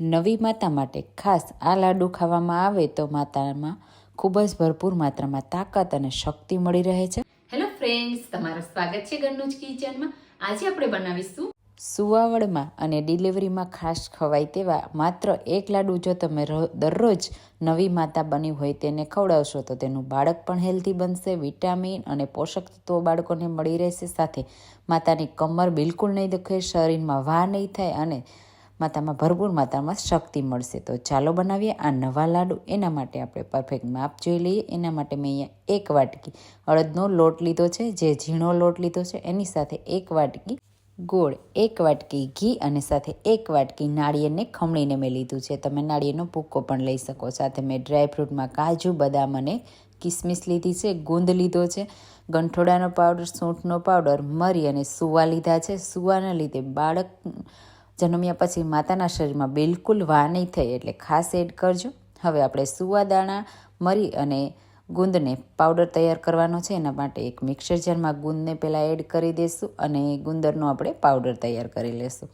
નવી માતા માટે ખાસ આ લાડુ ખાવામાં આવે તો માતામાં ખૂબ જ ભરપૂર માત્રામાં તાકાત અને શક્તિ મળી રહે છે. હેલો ફ્રેન્ડ્સ તમારું સ્વાગત છે ઘરનું જ કિચનમાં. આજે આપણે બનાવીશું સુવાવડમાં અને ડિલિવરીમાં ખાસ ખવાય તેવા માત્ર એક લાડુ જો તમે દરરોજ નવી માતા બની હોય તેને ખવડાવશો તો તેનું બાળક પણ હેલ્ધી બનશે વિટામિન અને પોષક તત્વો બાળકોને મળી રહેશે સાથે. માતાની કમર બિલકુલ નહીં દુખે શરીરમાં વા નહીં થાય અને માતામાં ભરપૂર માત્રામાં શક્તિ મળશે. તો ચાલો બનાવીએ આ નવા લાડુ. એના માટે આપણે પરફેક્ટ માપ જોઈ લઈએ. એના માટે મેં અહીંયા એક વાટકી અડદનો લોટ લીધો છે. જે ઝીણો લોટ લીધો છે. એની સાથે એક વાટકી ગોળ, એક વાટકી ઘી અને સાથે એક વાટકી નાળિયેરને ખમણીને મેં લીધું છે. તમે નાળિયેરનો ભૂક્કો પણ લઈ શકો. સાથે મેં ડ્રાયફ્રૂટમાં કાજુ, બદામ અને કિસમિસ લીધી છે. ગુંદ લીધો છે. ગંઠોડાનો પાવડર સૂંઠનો પાવડર મરી અને સુવા લીધા છે. સુવાના લીધે બાળક જન્મ્યા પછી માતાના શરીરમાં બિલકુલ વા નહીં થઈ એટલે ખાસ એડ કરજો. હવે આપણે સુવા દાણા, મરી અને ગુંદને પાવડર તૈયાર કરવાનો છે. એના માટે એક મિક્સર જારમાં ગુંદને પહેલાં એડ કરી દઈશું અને ગુંદરનો આપણે પાવડર તૈયાર કરી લેશું.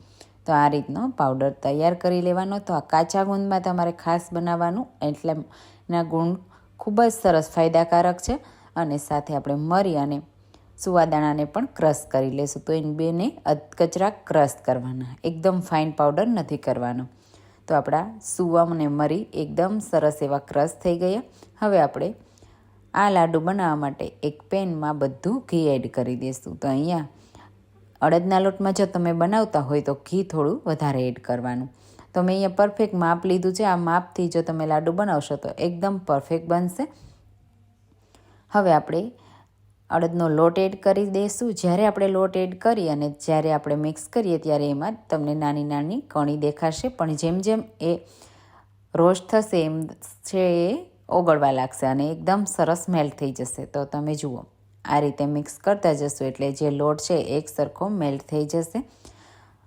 તો આ રીતનો પાવડર તૈયાર કરી લેવાનો. તો આ કાચા ગુંદમાં તમારે ખાસ બનાવવાનું. એટલે એના ગુણ ખૂબ જ સરસ ફાયદાકારક છે. અને સાથે આપણે મરી અને સુવાદાણાને પણ ક્રશ કરી લેશું. તો એને બેને અધકચરા ક્રશ કરવાના. એકદમ ફાઇન પાવડર નથી કરવાનો. તો આપણા સુવા અને મરી એકદમ સરસ એવા ક્રશ થઈ ગયા. હવે આપણે આ લાડુ બનાવવા માટે એક પેનમાં બધું ઘી એડ કરી દઈશું તો અહીંયા અડદના લોટમાં જો તમે બનાવતા હોય તો ઘી થોડું વધારે એડ કરવાનું. તો મેં અહીંયા પરફેક્ટ માપ લીધું છે. આ માપથી જો તમે લાડુ બનાવશો તો એકદમ પરફેક્ટ બનશે. હવે આપણે અડદનો લોટ એડ કરી દઈશું જ્યારે આપણે લોટ એડ કરી અને જ્યારે આપણે મિક્સ કરીએ ત્યારે એમાં તમને નાની નાની કણી દેખાશે. પણ જેમ જેમ એ રોસ્ટ થશે એમ છે એ ઓગળવા લાગશે અને એકદમ સરસ મેલ્ટ થઈ જશે. તો તમે જુઓ, આ રીતે મિક્સ કરતા જશો એટલે જે લોટ છે એક સરખો મેલ્ટ થઈ જશે.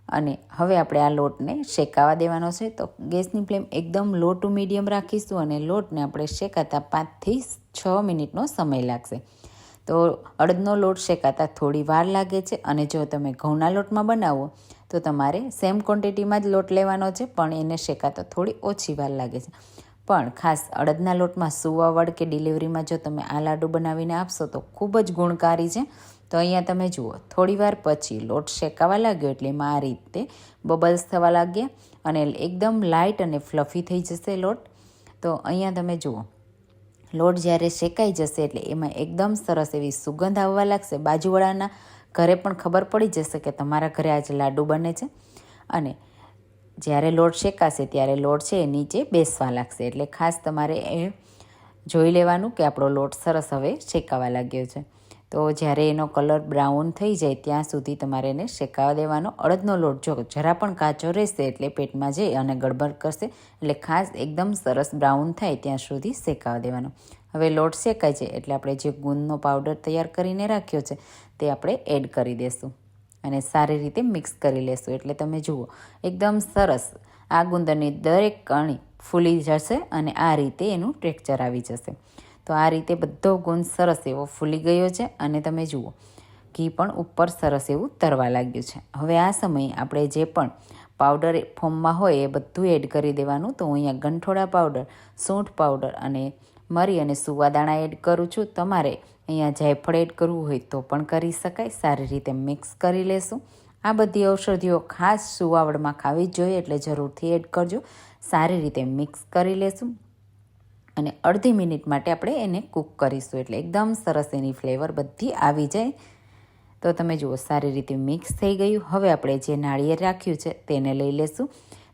અને હવે આપણે આ લોટને શેકાવા દેવાનો છે. તો ગેસની ફ્લેમ એકદમ લો ટુ મીડિયમ રાખીશું અને લોટને આપણે શેકાતા પાંચથી છ મિનિટનો સમય લાગશે. તો અડદનો લોટ શેકાતા થોડી વાર લાગે છે અને જો તમે ઘઉંના લોટમાં બનાવો, તો તમારે સેમ ક્વોન્ટિટીમાં જ લોટ લેવાનો છે, પણ એને શેકાતા થોડી ઓછી વાર લાગે છે. પણ ખાસ અડદના લોટમાં સુવાવડ કે ડિલિવરીમાં જો તમે આ લાડુ બનાવીને આપશો, તો ખૂબ જ ગુણકારી છે. તો અહીંયા તમે જુઓ, થોડી વાર પછી લોટ શેકાવા લાગ્યો એટલે એમાં આ રીતે બબલ્સ થવા લાગ્યા અને એકદમ લાઇટ અને ફ્લફી થઈ જશે લોટ. તો અહીંયા તમે જુઓ લોટ જ્યારે શેકાઈ જશે એટલે એમાં એકદમ સરસ એવી સુગંધ આવવા લાગશે. બાજુવાળાના ઘરે પણ ખબર પડી જશે કે તમારા ઘરે આજે લાડુ બને છે. અને જ્યારે લોટ શેકાશે ત્યારે લોટ છે એ નીચે બેસવા લાગશે. એટલે ખાસ તમારે એ જોઈ લેવાનું કે આપણો લોટ સરસ હવે શેકાવા લાગ્યો છે. તો જ્યારે એનો કલર બ્રાઉન થઈ જાય ત્યાં સુધી તમારે એને શેકાવા દેવાનો અડદનો લોટ. જો જરા પણ કાચો રહેશે એટલે પેટમાં જઈ અને ગડબડ કરશે એટલે ખાસ એકદમ સરસ બ્રાઉન થાય ત્યાં સુધી શેકાવા દેવાનો. હવે લોટ શેકાય છે એટલે આપણે જે ગુંદનો પાવડર તૈયાર કરીને રાખ્યો છે તે આપણે એડ કરી દઈશું અને સારી રીતે મિક્સ કરી લેશું. એટલે તમે જુઓ, એકદમ સરસ આ ગુંદરની દરેક કણી ફૂલી જશે અને આ રીતે એનું ટેક્ચર આવી જશે. તો આ રીતે બધો ગુણ સરસ એવો ફૂલી ગયો છે અને તમે જુઓ, ઘી પણ ઉપર સરસ એવું તરવા લાગ્યું છે. હવે આ સમયે આપણે જે પણ પાવડર ફોર્મમાં હોય એ બધું એડ કરી દેવાનું. તો હું અહીંયા ગંઠોડા પાવડર સૂંઠ પાવડર અને મરી અને સુવાદાણા એડ કરું છું. તમારે અહીંયા જાયફળ એડ કરવું હોય તો પણ કરી શકાય. સારી રીતે મિક્સ કરી લેશું. આ બધી ઔષધિઓ ખાસ સુવાવડમાં ખાવી જ જોઈએ એટલે જરૂરથી એડ કરજો. સારી રીતે મિક્સ કરી લેશું. અને અડધી મિનિટ માટે આપણે એને કૂક કરીશું. એટલે એકદમ સરસ એની ફ્લેવર બધી આવી જાય. તો તમે જુઓ, સારી રીતે મિક્સ થઈ ગયું. હવે આપણે જે નાળિયેર રાખ્યું છે તેને લઈ લેશું.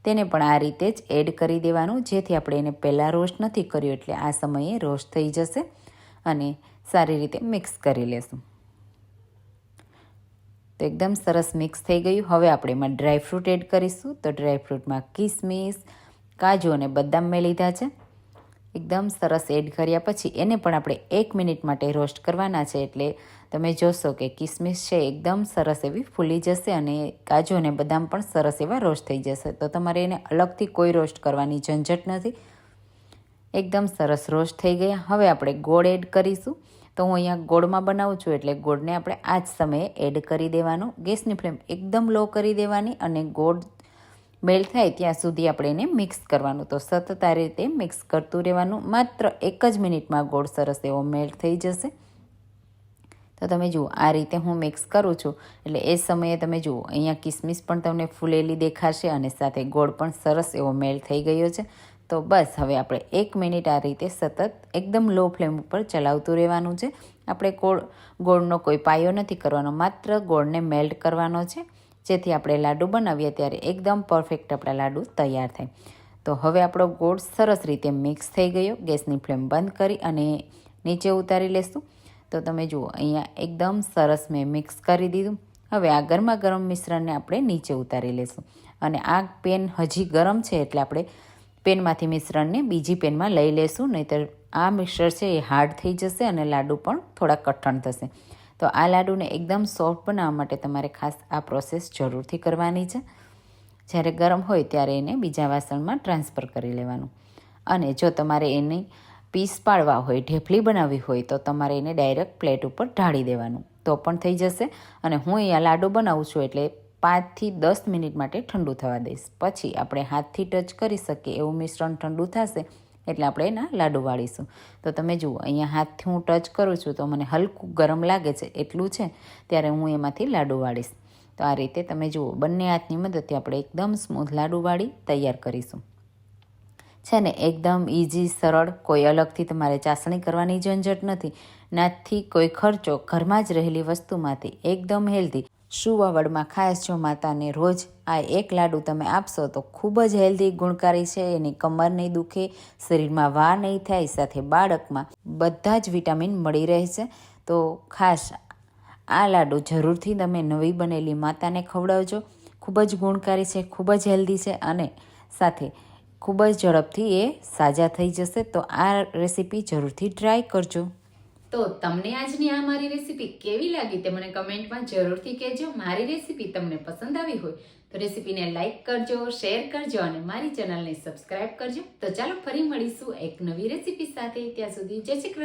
તેને પણ આ રીતે જ એડ કરી દેવાનું. જેથી આપણે એને પહેલાં રોસ્ટ નથી કર્યું, એટલે આ સમયે રોસ્ટ થઈ જશે અને સારી રીતે મિક્સ કરી લેશું. તો એકદમ સરસ મિક્સ થઈ ગયું. હવે આપણે એમાં ડ્રાયફ્રૂટ એડ કરીશું. તો ડ્રાયફ્રૂટમાં કિસમિસ, કાજુ અને બદામ મેં લીધા છે. એકદમ સરસ એડ કર્યા પછી એને પણ આપણે એક મિનિટ માટે રોસ્ટ કરવાના છે એટલે તમે જોશો કે કિસમિસ છે એકદમ સરસ એવી ફૂલી જશે અને કાજુ અને બદામ પણ સરસ એવા રોસ્ટ થઈ જશે. તો તમારે એને અલગથી કોઈ રોસ્ટ કરવાની ઝંઝટ નથી. એકદમ સરસ રોસ્ટ થઈ ગયા. હવે આપણે ગોળ એડ કરીશું. તો હું અહીંયા ગોળમાં બનાવું છું એટલે ગોળને આપણે આ જ સમયે એડ કરી દેવાનો. ગેસની ફ્લેમ એકદમ લો કરી દેવાની અને ગોળ મેલ્ટ થાય ત્યાં સુધી આપણે એને મિક્સ કરવાનું. તો સતત આ રીતે મિક્સ કરતું રહેવાનું. માત્ર એક જ મિનિટમાં ગોળ સરસ એવો મેલ્ટ થઈ જશે. તો તમે જુઓ, આ રીતે હું મિક્સ કરું છું. એટલે એ સમયે તમે જુઓ, અહીંયા કિસમિસ પણ તમને ફૂલેલી દેખાશે અને સાથે ગોળ પણ સરસ એવો મેલ્ટ થઈ ગયો છે. તો બસ, હવે આપણે એક મિનિટ આ રીતે સતત એકદમ લો ફ્લેમ ઉપર ચલાવતું રહેવાનું છે. આપણે ગોળ, ગોળનો કોઈ પાયો નથી કરવાનો. માત્ર ગોળને મેલ્ટ કરવાનો છે. જેથી આપણે લાડુ બનાવીએ ત્યારે એકદમ પરફેક્ટ આપણા લાડુ તૈયાર થાય. તો હવે આપણો ગોળ સરસ રીતે મિક્સ થઈ ગયો. ગેસની ફ્લેમ બંધ કરી અને નીચે ઉતારી લેશું. તો તમે જુઓ, અહીંયા એકદમ સરસ મેં મિક્સ કરી દીધું. હવે આ ગરમા ગરમ મિશ્રણને આપણે નીચે ઉતારી લેશું. અને આ પેન હજી ગરમ છે એટલે આપણે પેનમાંથી મિશ્રણને બીજી પેનમાં લઈ લેશું, નહીતર આ મિક્સર છે એ હાર્ડ થઈ જશે અને લાડુ પણ થોડા કઠણ થશે. તો આ લાડુને એકદમ સોફ્ટ બનાવવા માટે તમારે ખાસ આ પ્રોસેસ જરૂરથી કરવાની છે. જ્યારે ગરમ હોય ત્યારે એને બીજા વાસણમાં ટ્રાન્સફર કરી લેવાનું. અને જો તમારે એની પીસ પાડવા હોય, ઢેફલી બનાવવી હોય, તો તમારે એને ડાયરેક્ટ પ્લેટ ઉપર ઢાળી દેવાનું. તો પણ થઈ જશે. અને હું અહીંયા લાડુ બનાવું છું એટલે પાંચથી દસ મિનિટ માટે ઠંડુ થવા દઈશ. પછી આપણે હાથથી ટચ કરી શકીએ એવું મિશ્રણ ઠંડુ થશે. એટલે આપણે એના લાડુ વાળીશું. તો તમે જુઓ, અહીંયા હાથથી હું ટચ કરું છું તો મને હલકું ગરમ લાગે છે, એટલું છે, ત્યારે હું એમાંથી લાડુ વાળીશ. તો આ રીતે તમે જુઓ, બંને હાથની મદદથી આપણે એકદમ સ્મૂથ લાડુ વાળી તૈયાર કરીશું. છે ને, એકદમ ઇઝી સરળ, કોઈ અલગથી તમારે ચાસણી કરવાની ઝંઝટ નથી. નાથી કોઈ ખર્ચો, ઘરમાં જ રહેલી વસ્તુમાંથી એકદમ હેલ્ધી સુવાવડમાં ખાસ જો માતાને રોજ આ એક લાડુ તમે આપશો, તો ખૂબ જ હેલ્ધી ગુણકારી છે, એની કમર નહીં દુખે, શરીરમાં વા નહીં થાય, સાથે બાળકમાં બધા જ વિટામિન મળી રહે છે તો ખાસ આ લાડુ જરૂરથી તમે નવી બનેલી માતાને ખવડાવજો. ખૂબ જ ગુણકારી છે, ખૂબ જ હેલ્ધી છે અને સાથે ખૂબ જ ઝડપથી એ સાજા થઈ જશે, તો આ રેસીપી જરૂરથી ટ્રાય કરજો. તો તમને આજની આ મારી રેસીપી કેવી લાગી તે મને કમેન્ટમાં જરૂરથી કહેજો. મારી રેસીપી તમને પસંદ આવી હોય તો રેસીપીને લાઇક કરજો, શેર કરજો અને મારી ચેનલને સબસ્ક્રાઇબ કરજો. તો ચાલો ફરી મળીશું એક નવી રેસીપી સાથે. ત્યાં સુધી જય શ્રી કૃષ્ણ.